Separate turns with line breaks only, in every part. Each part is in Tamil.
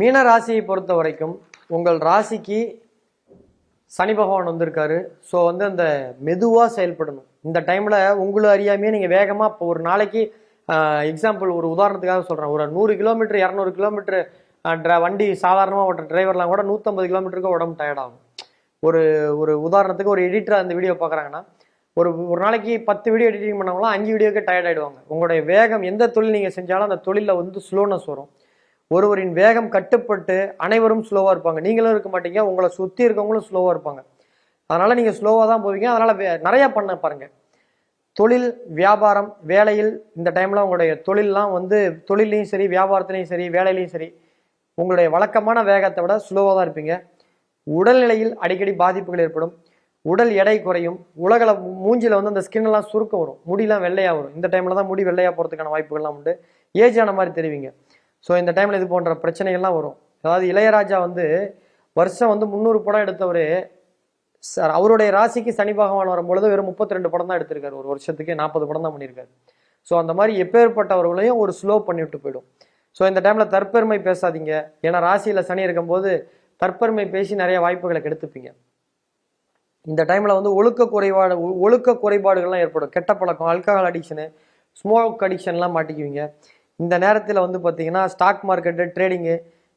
மீன ராசியை பொறுத்த வரைக்கும் உங்கள் ராசிக்கு சனி பகவான் வந்திருக்காரு. ஸோ வந்து அந்த மெதுவாக செயல்படணும். இந்த டைமில் உங்களை அறியாமையே நீங்கள் வேகமாக இப்போ ஒரு நாளைக்கு எக்ஸாம்பிள் ஒரு உதாரணத்துக்காக சொல்கிறேன் ஒரு நூறு கிலோமீட்டர் இரநூறு கிலோமீட்டர் வண்டி சாதாரணமாக ஓட்டுற டிரைவர்லாம் கூட நூற்றம்பது கிலோமீட்டருக்கு உடம்பு டயர்டாகும் ஆகும். ஒரு ஒரு உதாரணத்துக்கு ஒரு எடிட்டர் அந்த வீடியோ பார்க்குறாங்கன்னா ஒரு ஒரு நாளைக்கு பத்து வீடியோ எடிட்டிங் பண்ணவங்களாம் அஞ்சு வீடியோக்கே டயர்ட் ஆயிடுவாங்க. உங்களுடைய வேகம் எந்த தொழில் நீங்கள் செஞ்சாலும் அந்த தொழிலில் வந்து ஸ்லோனஸ் வரும். ஒருவரின் வேகம் கட்டுப்பட்டு அனைவரும் ஸ்லோவாக இருப்பாங்க. நீங்களும் இருக்க மாட்டீங்க உங்களை சுற்றி இருக்கவங்களும் ஸ்லோவாக இருப்பாங்க. அதனால் நீங்கள் ஸ்லோவாக தான் போவீங்க. அதனால் நிறையா பண்ண பாருங்கள் தொழில் வியாபாரம் வேலையில் இந்த டைமில் உங்களுடைய தொழிலெலாம் வந்து தொழிலையும் சரி வியாபாரத்துலேயும் சரி வேலையிலையும் சரி உங்களுடைய வழக்கமான வேகத்தை விட ஸ்லோவாக தான் இருப்பீங்க. உடல்நிலையில் அடிக்கடி பாதிப்புகள் ஏற்படும். உடல் எடை குறையும். உலகில் மூஞ்சில் வந்து அந்த ஸ்கின்னெல்லாம் சுருக்கம் வரும். முடியெல்லாம் வெள்ளையாக வரும். இந்த டைமில் தான் முடி வெள்ளையாக போகிறதுக்கான வாய்ப்புகள்லாம் உண்டு. ஏஜ் ஆன மாதிரி தெரிவிங்க. ஸோ இந்த டைமில் இது போன்ற பிரச்சனைகள்லாம் வரும். அதாவது இளையராஜா வந்து வருஷம் வந்து முந்நூறு படம் எடுத்தவர். சார் அவருடைய ராசிக்கு சனி பகவான் வரும்பொழுது வெறும் முப்பத்தி ரெண்டு படம் தான் எடுத்திருக்காரு. ஒரு வருஷத்துக்கு நாற்பது படம் தான் பண்ணியிருக்காரு. ஸோ அந்த மாதிரி எப்பேற்பட்டவர்களையும் ஒரு ஸ்லோ பண்ணிவிட்டு போயிடும். ஸோ இந்த டைமில் தற்பெருமை பேசாதீங்க. ஏன்னா ராசியில் சனி இருக்கும்போது தற்பெருமை பேசி நிறைய வாய்ப்புகளை கெடுத்துப்பீங்க. இந்த டைமில் வந்து ஒழுக்க குறைபாடு ஒழுக்க குறைபாடுகள்லாம் ஏற்படும். கெட்ட பழக்கம் ஆல்கஹால் அடிக்ஷனு ஸ்மோக் அடிக்ஷன்லாம் மாட்டிக்குவீங்க. இந்த நேரத்தில் வந்து பார்த்தீங்கன்னா ஸ்டாக் மார்க்கெட்டு ட்ரேடிங்கு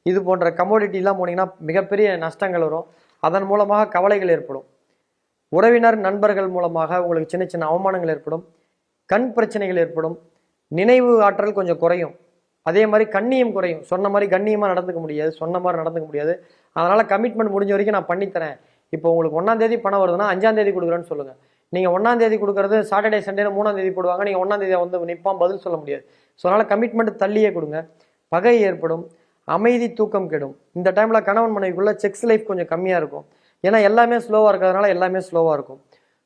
இது போன்ற கமோடிட்டிலாம் போனீங்கன்னா மிகப்பெரிய நஷ்டங்கள் வரும். அதன் மூலமாக கவலைகள் ஏற்படும். உறவினர் நண்பர்கள் மூலமாக உங்களுக்கு சின்ன சின்ன அவமானங்கள் ஏற்படும். கண் பிரச்சனைகள் ஏற்படும். நினைவு ஆற்றல் கொஞ்சம் குறையும். அதே மாதிரி கண்ணியம் குறையும். சொன்ன மாதிரி கண்ணியமாக நடந்துக்க முடியாது. சொன்ன மாதிரி நடந்துக்க முடியாது. அதனால் கமிட்மெண்ட் முடிஞ்ச வரைக்கும் நான் பண்ணித்தரேன். இப்போ உங்களுக்கு ஒன்றாந்தேதி பணம் வருதுன்னா அஞ்சாந்தேதி கொடுக்குறேன்னு சொல்லுங்கள் நீங்கள் ஒன்றாந்தேதி கொடுக்குறது சாட்டர்டே சண்டே மூணாந்தேதி போடுவாங்க. நீங்கள் ஒன்றாந்தேதி வந்து நிற்பான் பதில் சொல்ல முடியாது. ஸோ அதனால் கமிட்மெண்ட் தள்ளியே கொடுங்க. பகை ஏற்படும். அமைதி தூக்கம் கெடும். இந்த டைமில் கணவன் மனைவிக்குள்ளே செக்ஸ் லைஃப் கொஞ்சம் கம்மியாக இருக்கும். ஏன்னா எல்லாமே ஸ்லோவாக இருக்கிறதுனால எல்லாமே ஸ்லோவாக இருக்கும்.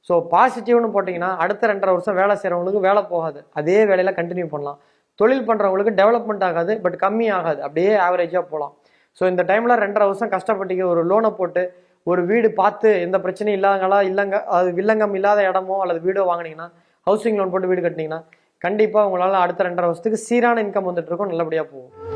ஸோ பாசிட்டிவ்னு போட்டிங்கன்னா அடுத்த ரெண்டரை வருஷம் வேலை செய்கிறவங்களுக்கு வேலை போகாது. அதே வேலையில் கண்டினியூ பண்ணலாம். தொழில் பண்ணுறவங்களுக்கு டெவலப்மெண்ட் ஆகாது பட் கம்மி ஆகாது. அப்படியே ஆவரேஜாக போகலாம் ஸோ இந்த டைமில் ரெண்டரை வருஷம் கஷ்டப்பட்டீங்க ஒரு லோனை போட்டு ஒரு வீடு பார்த்து எந்த பிரச்சனையும் இல்லாதங்களா இல்லைங்க அது வில்லங்கம் இல்லாத இடமோ அல்லது வீடோ வாங்கினீங்கன்னா ஹவுசிங் லோன் போட்டு வீடு கட்டினீங்கன்னா கண்டிப்பாக உங்களால் அடுத்த ரெண்டரை வருஷத்துக்கு சீரான இன்கம் வந்துட்டு இருக்கும் நல்லபடியாக போகும்.